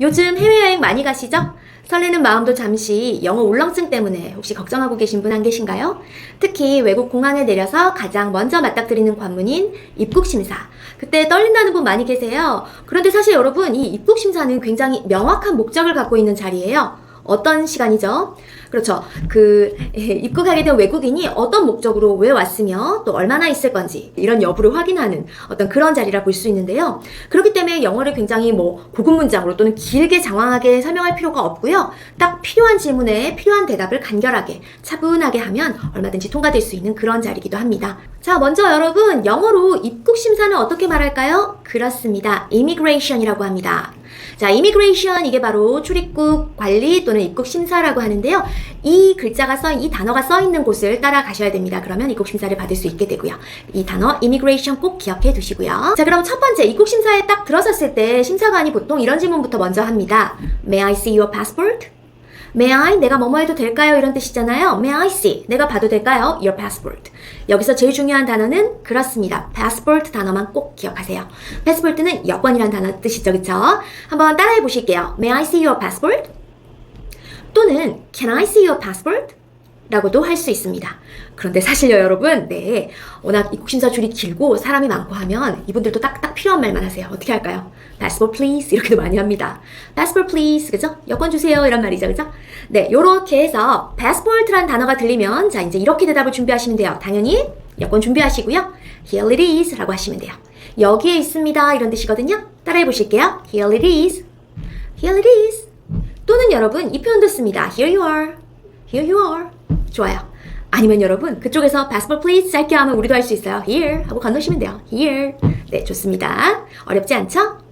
요즘 해외여행 많이 가시죠? 설레는 마음도 잠시 영어 울렁증 때문에 혹시 걱정하고 계신 분 안 계신가요? 특히 외국 공항에 내려서 가장 먼저 맞닥뜨리는 관문인 입국심사. 그때 떨린다는 분 많이 계세요. 그런데 사실 여러분, 이 입국심사는 굉장히 명확한 목적을 갖고 있는 자리예요. 어떤 시간이죠? 그렇죠. 그 예, 입국하게 된 외국인이 어떤 목적으로 왜 왔으며 또 얼마나 있을 건지 이런 여부를 확인하는 어떤 그런 자리라 볼 수 있는데요. 그렇기 때문에 영어를 굉장히 뭐 고급 문장으로 또는 길게 장황하게 설명할 필요가 없고요. 딱 필요한 질문에 필요한 대답을 간결하게 차분하게 하면 얼마든지 통과될 수 있는 그런 자리이기도 합니다. 자, 먼저 여러분 영어로 입국 심사는 어떻게 말할까요? 그렇습니다. immigration이라고 합니다. 자, immigration 이게 바로 출입국 관리 또는 입국 심사라고 하는데요. 이 글자가 써, 이 단어가 써 있는 곳을 따라가셔야 됩니다. 그러면 입국 심사를 받을 수 있게 되고요. 이 단어 immigration 꼭 기억해 두시고요. 자, 그럼 첫 번째 입국 심사에 딱 들어섰을 때 심사관이 보통 이런 질문부터 먼저 합니다. May I see your passport? May I? 내가 뭐뭐 해도 될까요? 이런 뜻이잖아요. May I see? 내가 봐도 될까요? Your passport. 여기서 제일 중요한 단어는 그렇습니다. passport 단어만 꼭 기억하세요. passport는 여권이란 단어 뜻이죠. 그쵸? 한번 따라해 보실게요. May I see your passport? 또는 Can I see your passport? 라고도 할 수 있습니다. 그런데 사실요, 여러분, 네. 워낙 입국심사 줄이 길고 사람이 많고 하면 이분들도 딱딱 필요한 말만 하세요. 어떻게 할까요? passport please 이렇게도 많이 합니다. passport please 그죠? 여권 주세요 이런 말이죠, 그죠? 네, 요렇게 해서 passport란 단어가 들리면 자 이제 이렇게 대답을 준비하시면 돼요. 당연히 여권 준비하시고요. Here it is라고 하시면 돼요. 여기에 있습니다 이런 뜻이거든요. 따라해 보실게요. Here it is. Here it is. 또는 여러분 이 표현도 씁니다. Here you are. Here you are. 좋아요. 아니면 여러분 그쪽에서 passport please 짧게 하면 우리도 할 수 있어요. Here 하고 건너시면 돼요. Here. 네, 좋습니다. 어렵지 않죠?